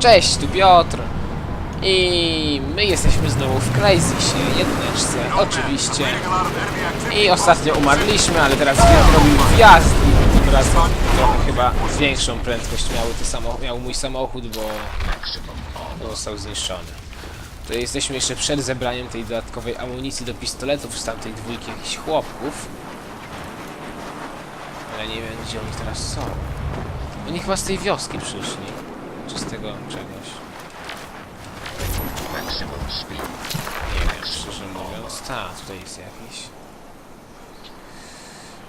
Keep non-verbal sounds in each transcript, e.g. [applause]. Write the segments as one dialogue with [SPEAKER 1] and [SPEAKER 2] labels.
[SPEAKER 1] Cześć, tu Piotr. I my jesteśmy znowu w Crysisie, jedyneczce, oczywiście. I ostatnio umarliśmy, ale teraz Piotr robił wjazd i tym razem trochę chyba większą prędkość miał, to samo, miał mój samochód, bo został zniszczony. To jesteśmy jeszcze przed zebraniem tej dodatkowej amunicji do pistoletów z tamtej dwójki jakichś chłopków. Ale nie wiem gdzie oni teraz są. Oni chyba z tej wioski przyszli. Czy z tego czegoś. Nie wiem, szczerze mówiąc. Ta, tutaj jest jakiś.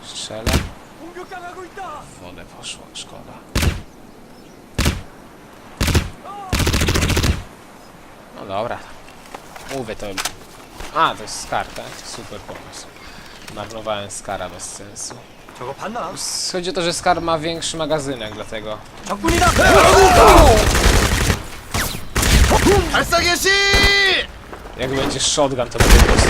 [SPEAKER 1] Strzela. W wodę poszło, szkoda. No dobra. Mówię to. A, to jest Skar, tak? Super pomysł. Marnowałem Skara bez sensu.
[SPEAKER 2] 저거 봤나?
[SPEAKER 1] Chodzi o to, że Skar ma większy magazynek, dlatego.
[SPEAKER 2] 적군이다! 발사 개시!
[SPEAKER 1] Jak będzie shotgun, to będzie po prostu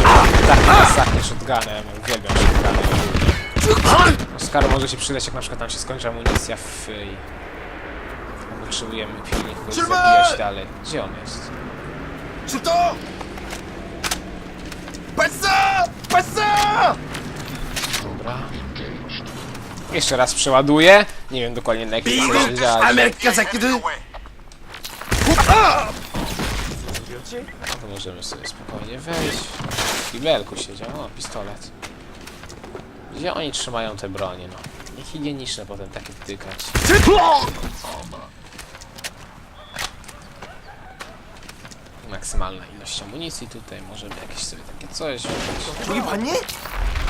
[SPEAKER 1] taki masaknie shotgunem. Uwielbiam shotguny. No, Skar może się przydać, jak na przykład nam się skończy amunicja w... i Potrzebujemy pilnie kogoś
[SPEAKER 2] Trzymaj!
[SPEAKER 1] zabijać dalej. Gdzie on jest?
[SPEAKER 2] 출동! 발사! 발사!
[SPEAKER 1] Dobra. Jeszcze raz przeładuję. Nie wiem dokładnie na jakiej
[SPEAKER 2] zasadzie
[SPEAKER 1] działa. Ameryka! To możemy sobie spokojnie wejść. W kibelku siedział. O, pistolet. Gdzie oni trzymają te bronie, no? Niehigieniczne potem takie wtykać. Maksymalna ilość amunicji tutaj. Możemy jakieś sobie takie coś.
[SPEAKER 2] Czuje panie?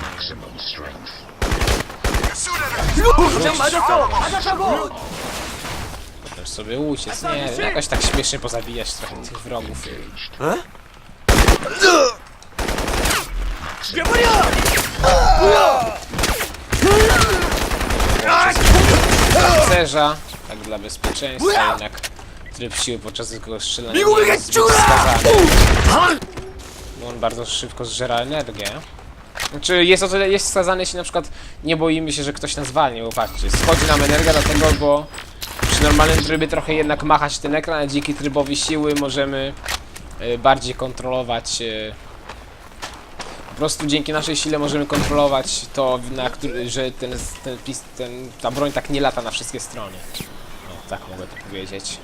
[SPEAKER 2] Maximum strength. Kurczę, Madaso! Madaso!
[SPEAKER 1] Możesz sobie uciec, nie wiem, jakoś tak śmiesznie pozabijać trochę tych wrogów.
[SPEAKER 2] E?
[SPEAKER 1] Pancerza, tak dla bezpieczeństwa, jednak tryb siły podczas jego strzelania nie jest zbyt wskazany. Bo on bardzo szybko zżera energię. Znaczy jest jest wskazany, jeśli na przykład nie boimy się, że ktoś nas walnie, bo patrzcie, schodzi nam energia dlatego, bo przy normalnym trybie trochę jednak machać ten ekran, a dzięki trybowi siły możemy e, bardziej kontrolować e, po prostu dzięki naszej sile możemy kontrolować to, na że ten, ten, ten, ta broń tak nie lata na wszystkie strony. O, tak mogę to powiedzieć.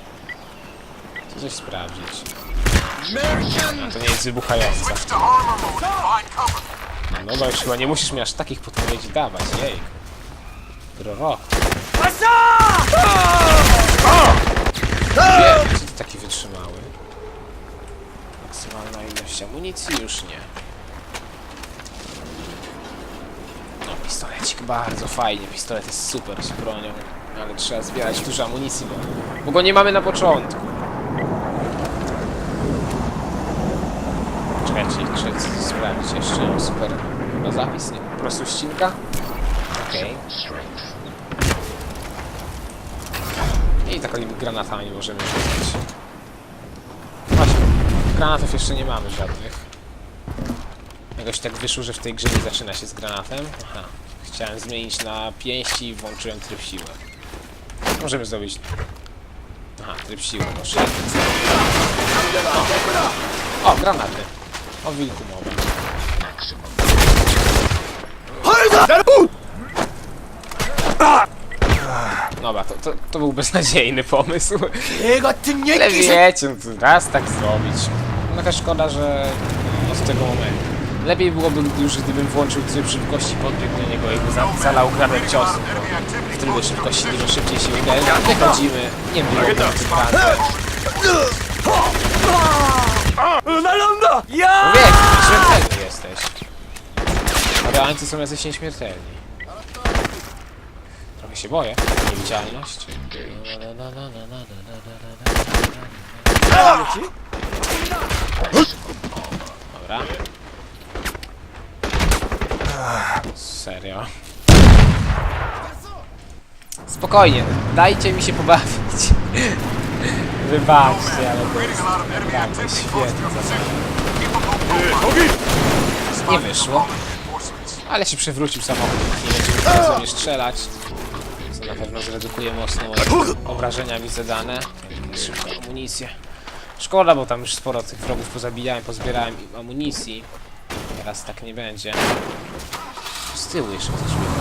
[SPEAKER 1] Chcę coś sprawdzić. A to nie jest wybuchająca. No dobra, już chyba nie musisz mi aż takich podpowiedzi dawać, jej. Czy ty taki wytrzymały? Maksymalna ilość amunicji? Już nie. No, pistolecik bardzo fajnie, pistolet jest super z bronią, ale trzeba zbierać dużo amunicji, bo, bo go nie mamy na początku. Trzeba coś sprawdzić jeszcze. Super. Chyba zapis, nie? Po prostu ścinka? Okej. I takimi granatami możemy rzucać. Właśnie, granatów jeszcze nie mamy żadnych. Jakoś tak wyszło, że w tej grze nie zaczyna się z granatem. Aha. Chciałem zmienić na pięści i włączyłem tryb siły. Możemy zrobić... Aha, tryb siły, może. O, o granaty. O wilku mowa. Dobra, to, to, to był beznadziejny pomysł.
[SPEAKER 2] Jego ty nie
[SPEAKER 1] Ale wiecie, no raz tak zrobić. No taka szkoda, że no, z tego momentu. Lepiej byłoby już, gdybym włączył tryb szybkości, podbiegł do niego i za, zalał kradem. W trybie szybkości dużo szybciej się udaje. Wychodzimy, nie byłoby
[SPEAKER 2] tak a! Na
[SPEAKER 1] ląda!
[SPEAKER 2] Ja!
[SPEAKER 1] Wiesz, nieśmiertelny jesteś. Koreańcy są jacyś nieśmiertelni. Trochę się boję. Niewidzialność. Dobra. Serio. Spokojnie, dajcie mi się pobawić. Wybaczcie, ale to jest naprawdę świetne. Nie wyszło. Ale się przewrócił samochód, nie będziemy do mnie strzelać. Co na pewno zredukuje mocno obrażenia zadane. zbierać szybko amunicję. Szkoda, bo tam już sporo tych wrogów pozabijałem, pozbierałem amunicji. Teraz tak nie będzie. Z tyłu jeszcze biega.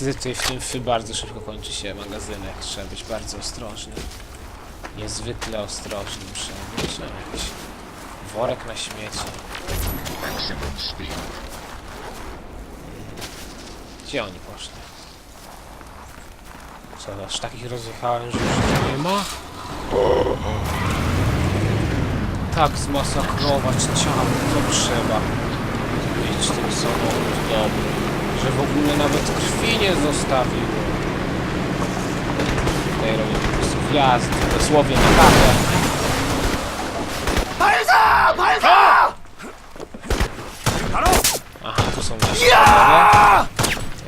[SPEAKER 1] Niestety tutaj w tym fy bardzo szybko kończy się magazynek. Trzeba być bardzo ostrożny. Niezwykle ostrożny muszę być. Jakiś worek na śmieci. Gdzie oni poszli? Co, aż takich rozjechałem, że już nie ma? Tak zmasakrować ciało, to trzeba mieć ten samochód dobry, że w ogóle nawet krwi nie zostawił. Tutaj robię po prostu wjazd, dosłownie na
[SPEAKER 2] kawę. Hajza! Hajza!
[SPEAKER 1] Aha, tu są nasze ja!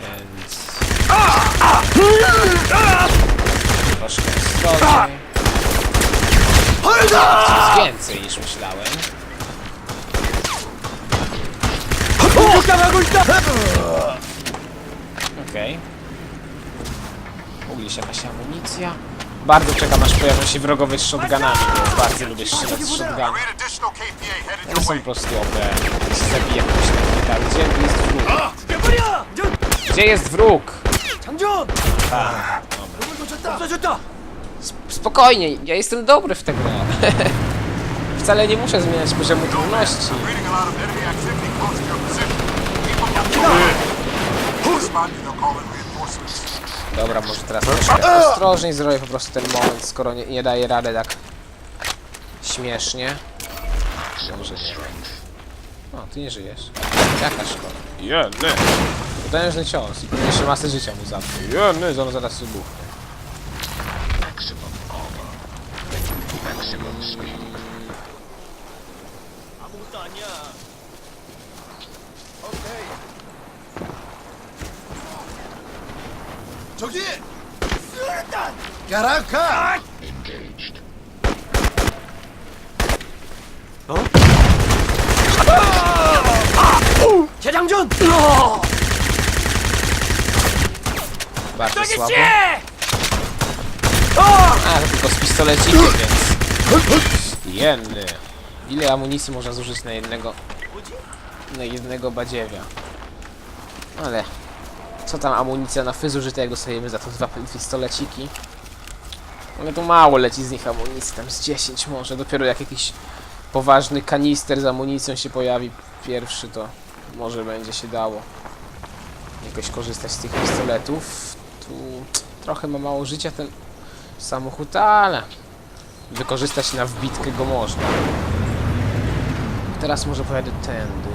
[SPEAKER 1] Więc... Troszkę
[SPEAKER 2] ostrożnie.
[SPEAKER 1] Jest więcej niż myślałem.
[SPEAKER 2] O!
[SPEAKER 1] Okej. Okay. Się jakaś amunicja. Bardzo czekam aż pojawią się wrogowie z shotgunami, bo bardzo lubię strzelać z
[SPEAKER 3] shotgunami.
[SPEAKER 1] One są po prostu OP. Zabiję na Gdzie jest wróg? Gdzie jest wróg? Spokojnie, ja jestem dobry w tę grę. [laughs] Wcale nie muszę zmieniać poziomu trudności. Dobra, może teraz troszkę ostrożniej zrobię po prostu ten moment, skoro nie, nie daje rady tak śmiesznie. Może nie. O, ty nie żyjesz. Jaka szkoda. Jeny, Potężny cios i pewnie jeszcze masę życia mu zabrał. jeny, Zon zaraz wybuchnie.
[SPEAKER 2] Maximum armor. Maximum speed. Hamultania! Okej,
[SPEAKER 4] 저기! 수류탄! 가라카!
[SPEAKER 2] 재장전!
[SPEAKER 1] Bardzo słabo.
[SPEAKER 2] 씨!
[SPEAKER 1] A, to tylko z pistolecikiem, więc... Jeny. Ile amunicji można zużyć na jednego... Na jednego badziewia? Ale... co tam amunicja na fyzu żyte, jak dostajemy za to dwa pistoleciki? Ale to mało leci z nich amunicji, tam z 10 może. Dopiero jak jakiś poważny kanister z amunicją się pojawi pierwszy, to może będzie się dało jakoś korzystać z tych pistoletów. Tu trochę ma mało życia ten samochód, ale wykorzystać na wbitkę go można. Teraz może pojadę tędy.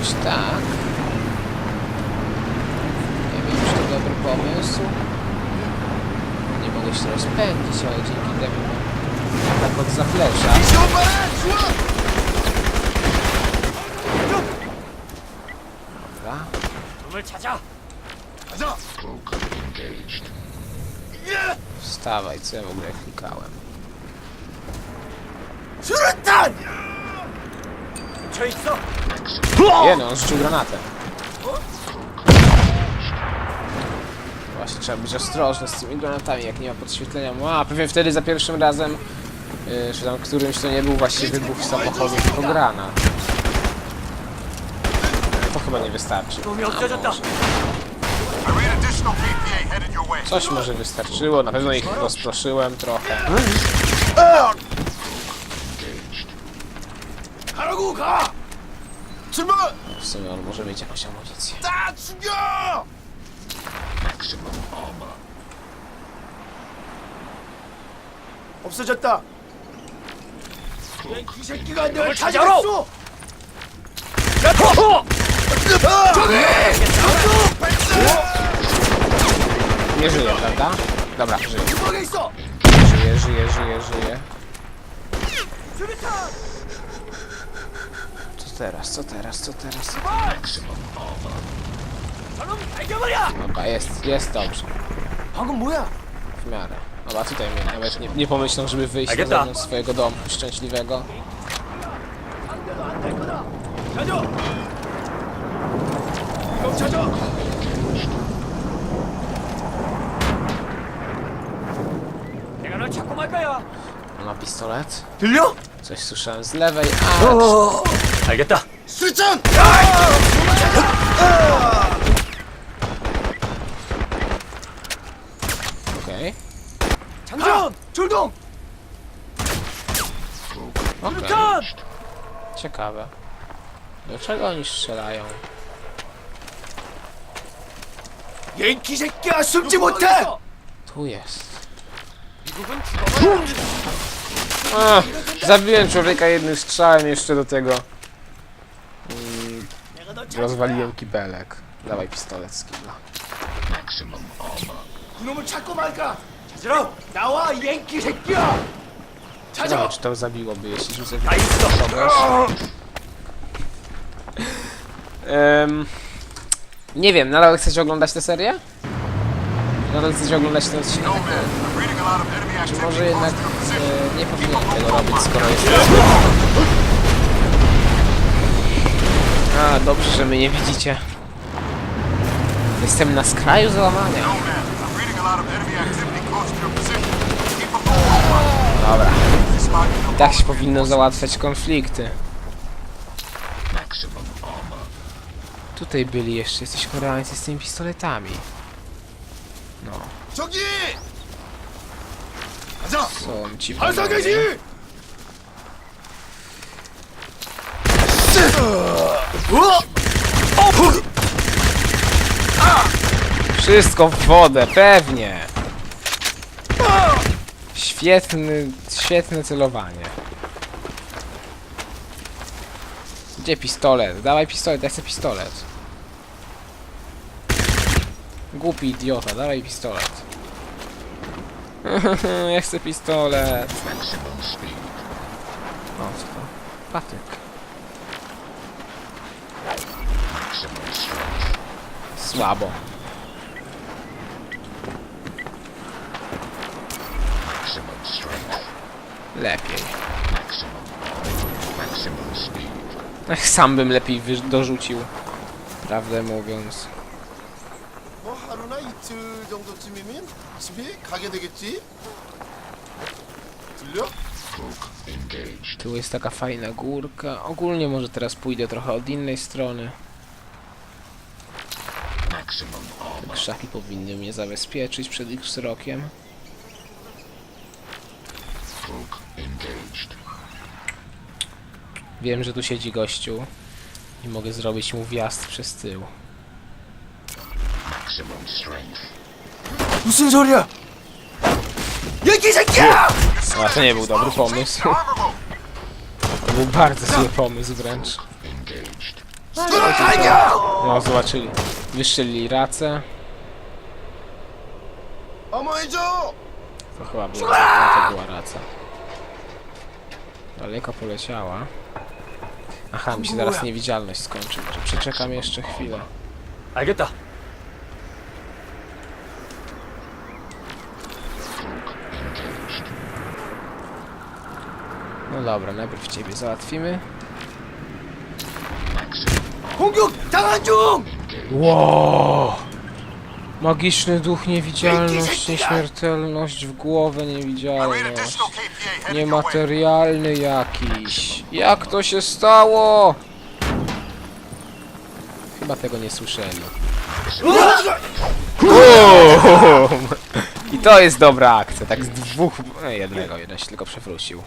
[SPEAKER 1] jakoś tak. Nie wiem, czy to dobry pomysł. Nie mogę się rozpędzić, ale dzięki temu tak od zaplecza. Dobra. Wstawaj, co ja w ogóle klikałem?
[SPEAKER 2] Przestań! Część co?
[SPEAKER 1] Nie no, on rzucił granatę. Właśnie trzeba być ostrożny z tymi granatami, jak nie ma podświetlenia. A pewnie wtedy za pierwszym razem, yy, czy tam którymś to nie był właśnie wybuch samochodu, tylko granat. To chyba nie wystarczy. Coś może wystarczyło, na pewno ich rozproszyłem trochę.
[SPEAKER 4] Haraguka! 라고 가! 출발!
[SPEAKER 1] W sumie on może mieć jakąś amunicję.
[SPEAKER 4] 다 죽여! 없어졌다. 이 새끼가 널
[SPEAKER 2] 널 찾아라!
[SPEAKER 4] 찾아갔어!
[SPEAKER 1] Nie żyje, prawda? Dobra, żyje.
[SPEAKER 4] 구멍에 있어!
[SPEAKER 1] Żyje, żyje, żyje, żyje.
[SPEAKER 2] 수류탄!
[SPEAKER 1] teraz, co teraz, co teraz? Co
[SPEAKER 2] teraz?
[SPEAKER 1] Dobra, jest, jest dobrze. W miarę. Dobra, tutaj mnie nawet nie, nie pomyślą, żeby wyjść na zewnątrz swojego domu szczęśliwego. Ma pistolet? Coś słyszałem z lewej, a...
[SPEAKER 2] 알겠다.
[SPEAKER 4] 수류탄!
[SPEAKER 1] okej.
[SPEAKER 2] 장전. 출동.
[SPEAKER 1] Okej.
[SPEAKER 2] 수류탄.
[SPEAKER 1] Ciekawe. Dlaczego oni strzelają?
[SPEAKER 4] 옌키 새끼야 숨지 못해!
[SPEAKER 1] Tu jest.
[SPEAKER 2] 미국은 죽어만
[SPEAKER 1] A, zabiłem człowieka jednym strzałem jeszcze do tego.
[SPEAKER 2] 내가 널 찾을
[SPEAKER 1] Rozwaliłem kibelek. Dawaj pistolet z kibla.
[SPEAKER 4] 그놈을 찾고 말까?
[SPEAKER 2] 찾으러.
[SPEAKER 4] 나와 이 옌키 새끼야!
[SPEAKER 1] Ciekawe,
[SPEAKER 4] 찾아!
[SPEAKER 1] czy to zabiłoby, jeśli rzucę
[SPEAKER 2] 다 있어.
[SPEAKER 1] kogoś. Em, nie wiem, nadal chcecie oglądać tę serię? Nadal chcecie oglądać ten odcinek?
[SPEAKER 3] No, man. I'm reading a lot of enemy
[SPEAKER 1] Czy
[SPEAKER 3] activity
[SPEAKER 1] może jednak
[SPEAKER 3] close to the position.
[SPEAKER 1] e, nie powinienem tego robić, skoro jest... A, dobrze, że mnie nie widzicie. Jestem na skraju załamania. Dobra. Tak się powinno załatwiać konflikty. Tutaj byli jeszcze jesteś Koreańcy z tymi pistoletami. No. Co ci panowie? Wszystko w wodę, pewnie. Świetny, świetne celowanie. Gdzie pistolet? Dawaj pistolet, ja chcę pistolet. Głupi idiota, dawaj pistolet. [laughs] ja chcę pistolet. O, co to? Patyk. Słabo. Lepiej. Ech, sam bym lepiej wy- dorzucił. Prawdę mówiąc.
[SPEAKER 4] 뭐 하루나 이틀 정도쯤이면 집에 가게 되겠지? 들려?
[SPEAKER 1] Tu jest taka fajna górka. Ogólnie może teraz pójdę trochę od innej strony. Te krzaki powinny mnie zabezpieczyć przed ich wzrokiem. Wiem, że tu siedzi gościu i mogę zrobić mu wjazd przez tył.
[SPEAKER 4] Usensoria! Jaki!
[SPEAKER 1] A to nie był dobry pomysł. To był bardzo zły pomysł wręcz. No, zobaczyli. Wyszyli racę. To chyba była, to była raca. Daleko poleciała. Aha, mi się zaraz niewidzialność skończy. Przeczekam jeszcze chwilę.
[SPEAKER 2] あげた
[SPEAKER 1] No dobra, najpierw ciebie załatwimy.
[SPEAKER 4] 本業弾丸ジョーン
[SPEAKER 1] Wow! Magiczny duch, niewidzialność, nieśmiertelność w głowę, niewidzialność. Niematerialny jakiś. Jak to się stało? Chyba tego nie słyszeli. I to jest dobra akcja, tak z dwóch... Jednego, jeden się tylko przewrócił.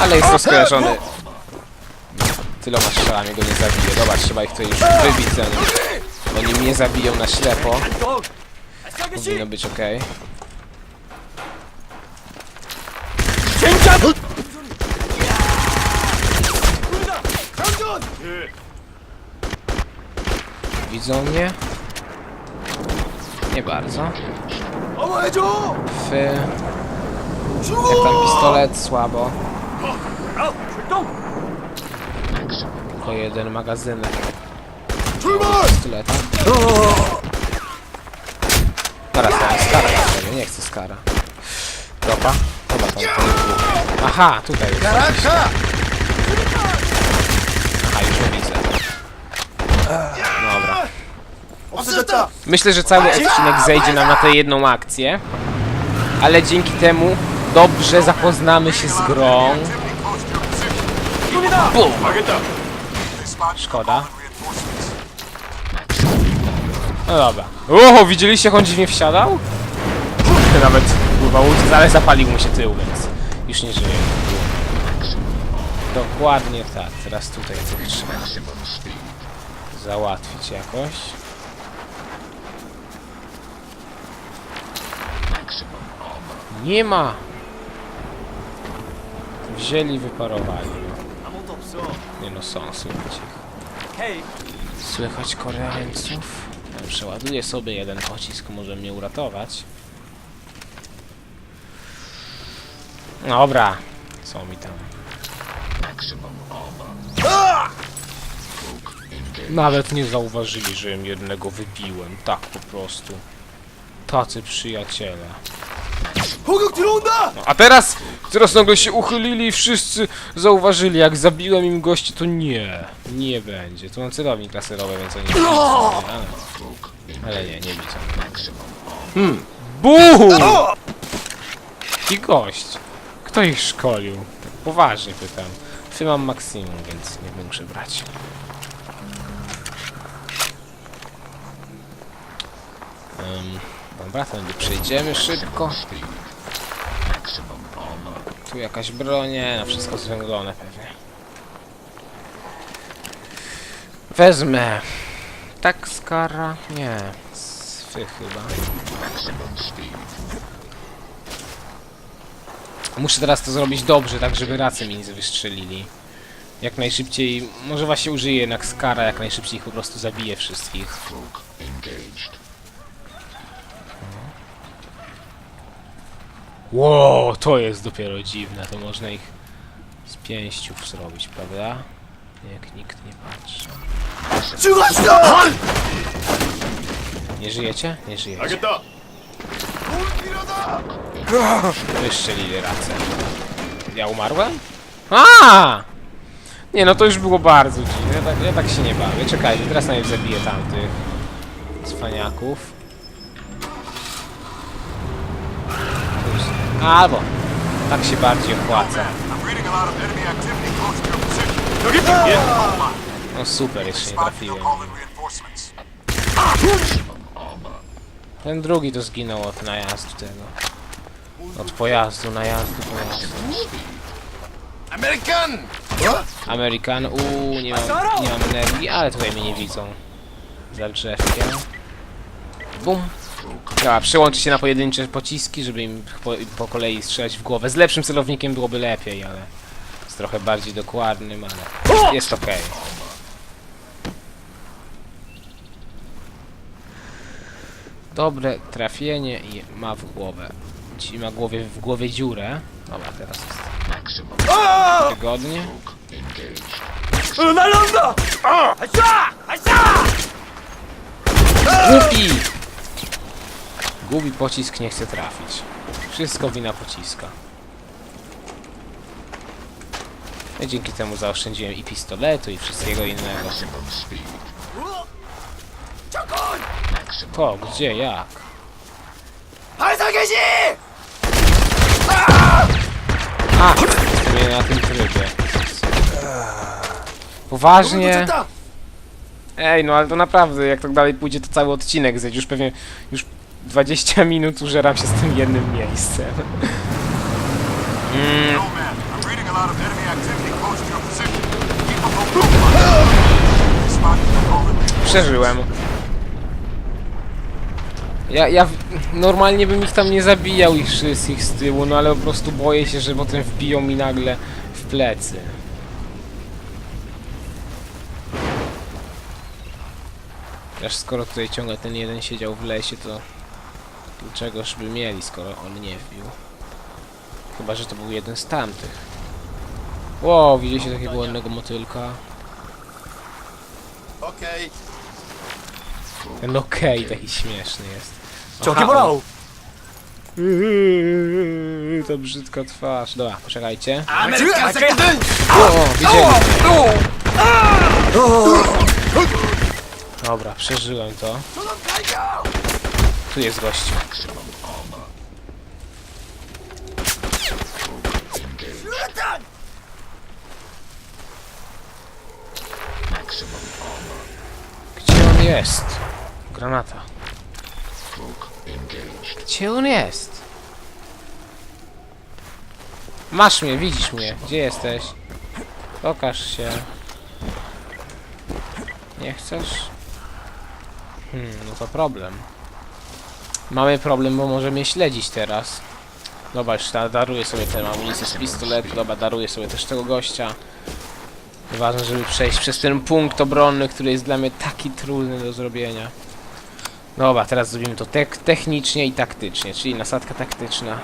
[SPEAKER 1] Ale jest rozkrężony. masz strzelami go nie zabije. Dobra, trzeba ich tutaj już wybić oni mnie zabiją na ślepo. Powinno być
[SPEAKER 4] ok.
[SPEAKER 1] Widzą mnie? Nie bardzo. F... Jak tam pistolet? Słabo. Tylko jeden magazynek. Styleta. Teraz tam skara na nie chcę skara. Dropa? Chyba tam. Aha, tutaj jest. Aha, już nie widzę. Dobra. Myślę, że cały odcinek zejdzie nam na tę jedną akcję. Ale dzięki temu dobrze zapoznamy się z grą.
[SPEAKER 3] Bum!
[SPEAKER 1] Szkoda. No dobra. Oho, widzieliście, jak on dziwnie wsiadał? Kurde, nawet kurwa uciec, ale zapalił mu się tył, więc już nie żyje. Dokładnie tak, teraz tutaj tych trzeba załatwić jakoś. Nie ma! Wzięli, wyparowali. Nie no, są, słychać ich. Słychać Koreańców? Przeładuję sobie jeden pocisk, może mnie uratować. Dobra, co mi tam? Nawet nie zauważyli, że im jednego wybiłem. Tak po prostu. Tacy przyjaciele. No, a teraz teraz nagle się uchylili i wszyscy zauważyli, jak zabiłem im gości, to nie, nie będzie. Tu mam celownik laserowy, więc oni nie ale, ale nie, nie widzą. Hmm. BUM! I gość. Kto ich szkolił? Tak poważnie pytam. Ty mam maksimum, więc nie muszę brać. Um, dobra, tędy przejdziemy szybko. Tu jakaś broń, nie, no wszystko zwęglone pewnie. Wezmę. Tak skara? Nie. Swy chyba. Muszę teraz to zrobić dobrze, tak żeby racy mi nie wystrzelili. Jak najszybciej, może właśnie użyję jednak skara, jak najszybciej ich po prostu zabiję wszystkich. Wow, to jest dopiero dziwne, to można ich z pięściów zrobić, prawda? Jak nikt nie patrzy.
[SPEAKER 4] To!
[SPEAKER 1] Nie żyjecie? Nie żyjecie.
[SPEAKER 4] Tak,
[SPEAKER 1] Wyszczelili racę. Ja umarłem? A! Nie no, to już było bardzo dziwne. Ja tak, ja tak się nie bawię. Czekajcie, teraz najpierw zabiję tamtych cwaniaków. Albo tak się bardziej opłaca. No super, jeszcze nie trafiłem. Ten drugi to zginął od najazdu tego. Od pojazdu, najazdu, pojazdu.
[SPEAKER 4] American!
[SPEAKER 1] American, uuu, nie mam, nie mam energii, ale tutaj mnie nie widzą. Za drzewkiem. Bum! Dobra, przyłączy się na pojedyncze pociski, żeby im po, po, kolei strzelać w głowę. Z lepszym celownikiem byłoby lepiej, ale... Z trochę bardziej dokładnym, ale... Jest, okej. Okay. Dobre trafienie i ma w głowę. Ci ma głowie, w głowie dziurę. Dobra, teraz jest wygodnie.
[SPEAKER 2] Na lądo!
[SPEAKER 1] Głupi! Gubi pocisk, nie chce trafić. Wszystko wina pociska. No dzięki temu zaoszczędziłem i pistoletu, i wszystkiego innego. To, gdzie, jak? A! Nie na tym trybie. Poważnie? Ej, no ale to naprawdę, jak tak dalej pójdzie, to cały odcinek zjedź. Już pewnie, już 20 minut użeram się z tym jednym miejscem. Mm. Przeżyłem. Ja, ja normalnie bym ich tam nie zabijał ich wszystkich z tyłu, no ale po prostu boję się, że potem wbiją mi nagle w plecy. Aż skoro tutaj ciągle ten jeden siedział w lesie, to Dlaczegoż by mieli, skoro on nie wbił? Chyba, że to był jeden z tamtych. Wow, widzieliście takiego ładnego motylka?
[SPEAKER 4] Okej.
[SPEAKER 1] Ten okej taki śmieszny jest.
[SPEAKER 2] Czołgi bolał! [laughs]
[SPEAKER 1] To brzydka twarz. Dobra, poczekajcie.
[SPEAKER 4] Ameryka
[SPEAKER 1] sekundy! No! Dobra, przeżyłem to. Tu jest gościu. Gdzie on jest? Granata. Gdzie on jest? Masz mnie, widzisz mnie. Gdzie jesteś? Pokaż się. Nie chcesz? Hmm, no to problem. Mamy problem, bo może mnie śledzić teraz. Dobra, już da- daruję sobie tę amunicję z pistoletu. Dobra, daruję sobie też tego gościa. Ważne, żeby przejść przez ten punkt obronny, który jest dla mnie taki trudny do zrobienia. Dobra, teraz zrobimy to tek technicznie i taktycznie, czyli nasadka taktyczna.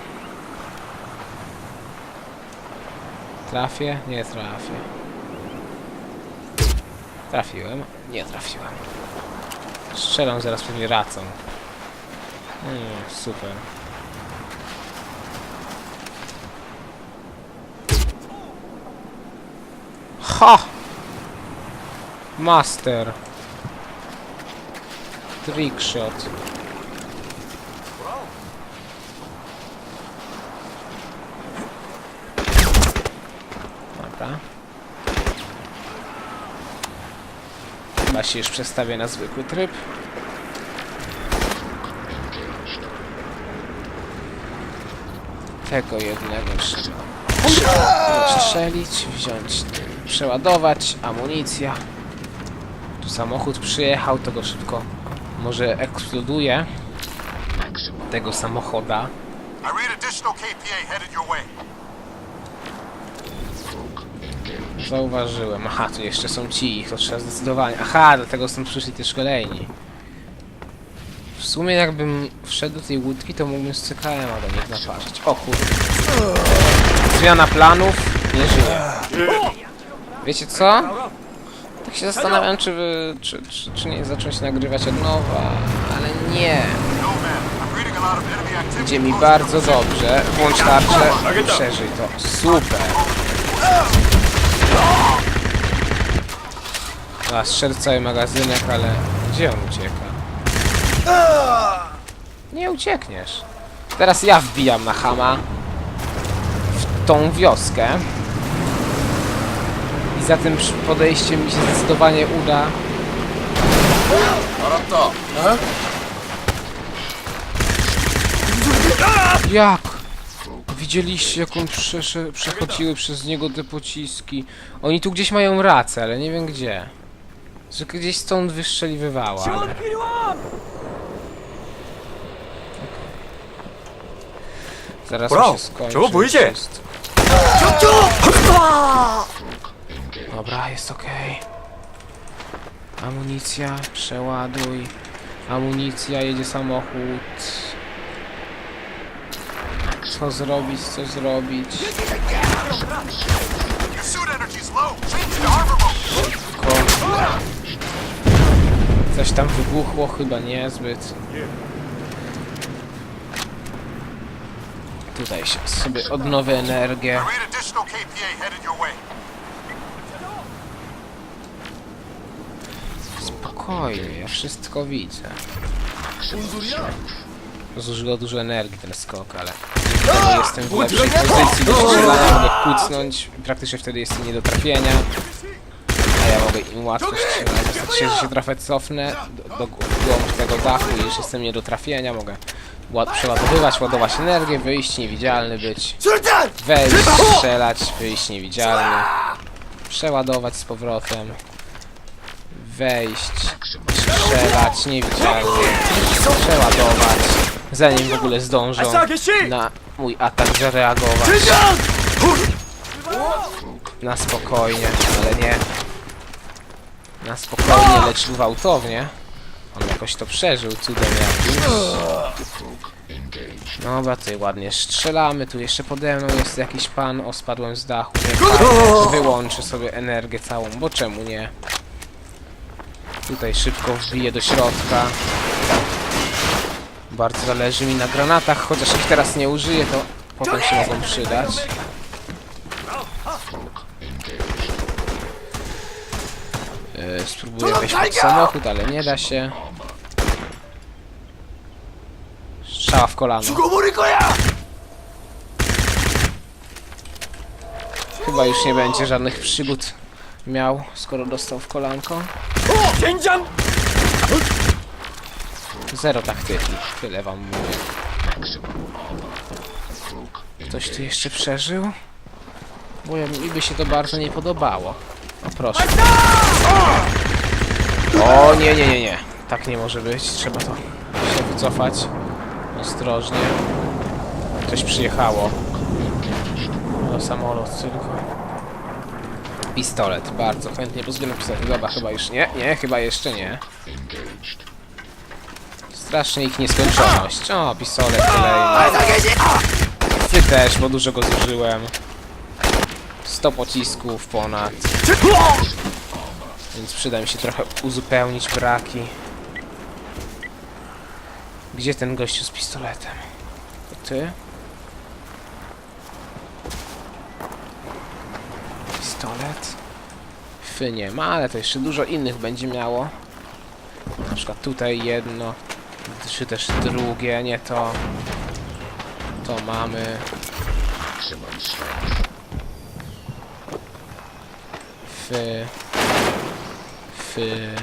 [SPEAKER 1] Trafię? Nie trafię. Trafiłem? Nie trafiłem. Strzelam zaraz pewnie racą. Mm, super. Ha! Master. Trick shot. Dobra. Chyba się już przestawię na zwykły tryb. Tego jednego trzeba prze- strzelić, wziąć, przeładować, amunicja. Tu samochód przyjechał, to go szybko może eksploduje tego samochoda. Zauważyłem. Aha, tu jeszcze są ci, ich to trzeba zdecydowanie. Aha, dlatego stąd przyszli też kolejni. Sumie jakbym wszedł do tej łódki, to mógłbym z CKM do nich naparzyć. O kurde. Zmiana planów. Nie żyje. Wiecie co? Tak się zastanawiam, czy, wy, czy, czy, czy nie zacząć nagrywać od nowa, ale nie. Idzie mi bardzo dobrze. Włącz tarczę przeżyj to. Super. A, strzelł cały magazynek, ale gdzie on ucieka? Nie uciekniesz. Teraz ja wbijam na Hama w tą wioskę. I za tym podejściem mi się zdecydowanie uda. Jak? Widzieliście, jak on przechodziły przez niego te pociski. Oni tu gdzieś mają rację, ale nie wiem gdzie. Że gdzieś stąd wystrzeliwywała, ale... Zaraz
[SPEAKER 2] Bro,
[SPEAKER 1] mi się skończy.
[SPEAKER 2] boicie?
[SPEAKER 1] wszystko. Dobra, jest okej. Amunicja, przeładuj. Amunicja, jedzie samochód. Co zrobić, co zrobić?
[SPEAKER 3] Your suit energy's low. Change to armor mode.
[SPEAKER 1] Ko- Coś tam wybuchło, chyba niezbyt. Tutaj się sobie odnowię energię. Spokojnie, ja wszystko widzę. Zużyło dużo energii ten skok, ale wtedy jestem w lepszej pozycji do strzelania, mogę kucnąć, praktycznie wtedy jestem nie do trafienia. A ja mogę im łatwo strzelać. Wystarczy, że się trochę cofnę do, do głąb tego dachu i już jestem nie do trafienia, mogę ład, przeładowywać, ładować energię, wyjść niewidzialny być. Wejść, strzelać, wyjść niewidzialny. Przeładować z powrotem. Wejść, strzelać, niewidzialny. Przeładować, zanim w ogóle zdążą na mój atak zareagować. Na spokojnie, ale nie. Na spokojnie, lecz gwałtownie. On jakoś to przeżył cudem jakimś. Dobra, tutaj ładnie strzelamy. Tu jeszcze pode mną jest jakiś pan. O, spadłem z dachu. Nie fajnie. Wyłączę sobie energię całą, bo czemu nie? Tutaj szybko wbiję do środka. Bardzo zależy mi na granatach, chociaż ich teraz nie użyję, to potem się mogą przydać. Yy, spróbuję wejść pod samochód, ale nie da się. Strzała w kolano. Chyba już nie będzie żadnych przygód miał, skoro dostał w kolanko. Zero taktyki, tyle wam mówię. Ktoś tu jeszcze przeżył? Bo ja mi by się to bardzo nie podobało. O, proszę. O nie, nie, nie, nie. Tak nie może być. Trzeba to się wycofać. Ostrożnie. Coś przyjechało. No samolot tylko. Pistolet, bardzo chętnie pozbieram pistolet. Dobra, chyba już nie, nie, chyba jeszcze nie. Strasznie ich nieskończoność. O, pistolet kolejny. Ty też, bo dużo go zużyłem. 100 pocisków ponad. Więc przyda mi się trochę uzupełnić braki. Gdzie ten gościu z pistoletem? To ty? Pistolet? Fy nie ma, ale to jeszcze dużo innych będzie miało. Na przykład tutaj jedno, czy też drugie, nie to. To mamy. Fy. Fy.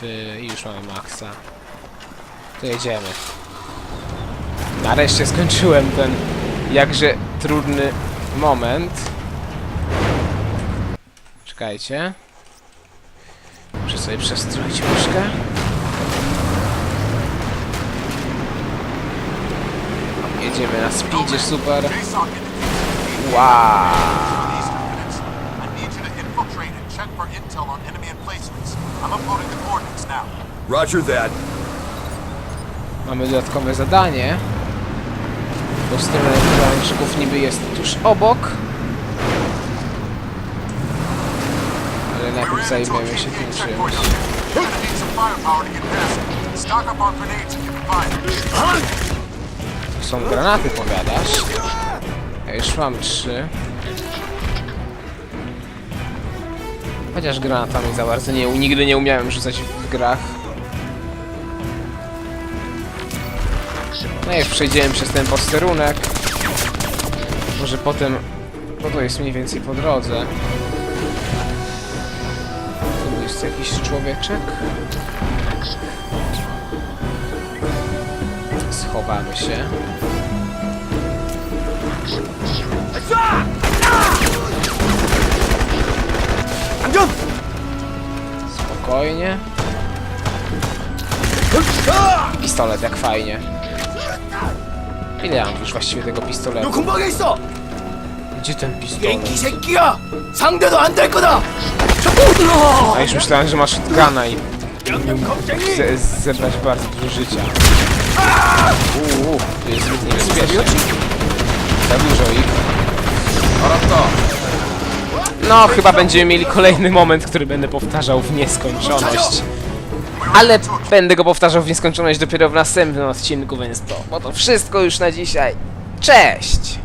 [SPEAKER 1] Fy. I już mamy maksa. To jedziemy. Nareszcie skończyłem ten jakże trudny moment. Czekajcie. Muszę sobie przestroić myszkę. Jedziemy na speedzie, super. Wow.
[SPEAKER 4] Roger that.
[SPEAKER 1] Mamy dodatkowe zadanie. Posterunek Koreańczyków niby jest tuż obok. Ale najpierw zajmiemy się tym czymś. Są granaty, powiadasz? Ja już mam trzy. Chociaż granatami za bardzo nie, nigdy nie umiałem rzucać w grach. No jak przejdziemy przez ten posterunek, może potem, bo to jest mniej więcej po drodze. Tu jest jakiś człowieczek. Schowamy się. Spokojnie. Pistolet, jak fajnie. Ile ja mam już właściwie tego
[SPEAKER 4] 너
[SPEAKER 1] pistoletu?
[SPEAKER 4] 공방에 있어!
[SPEAKER 1] Gdzie ten pistolet?
[SPEAKER 4] 갱키 새끼야! 상대도 안 될 거다!
[SPEAKER 1] A już myślałem, że masz shotguna i
[SPEAKER 2] 영영 겁쟁이!
[SPEAKER 1] ze zebrać bardzo dużo życia. Uuu, to jest zbyt niebezpiecznie. Za dużo ich. No, chyba będziemy mieli kolejny moment, który będę powtarzał w nieskończoność. Ale będę go powtarzał w nieskończoność dopiero w następnym odcinku, więc to, bo to wszystko już na dzisiaj. Cześć!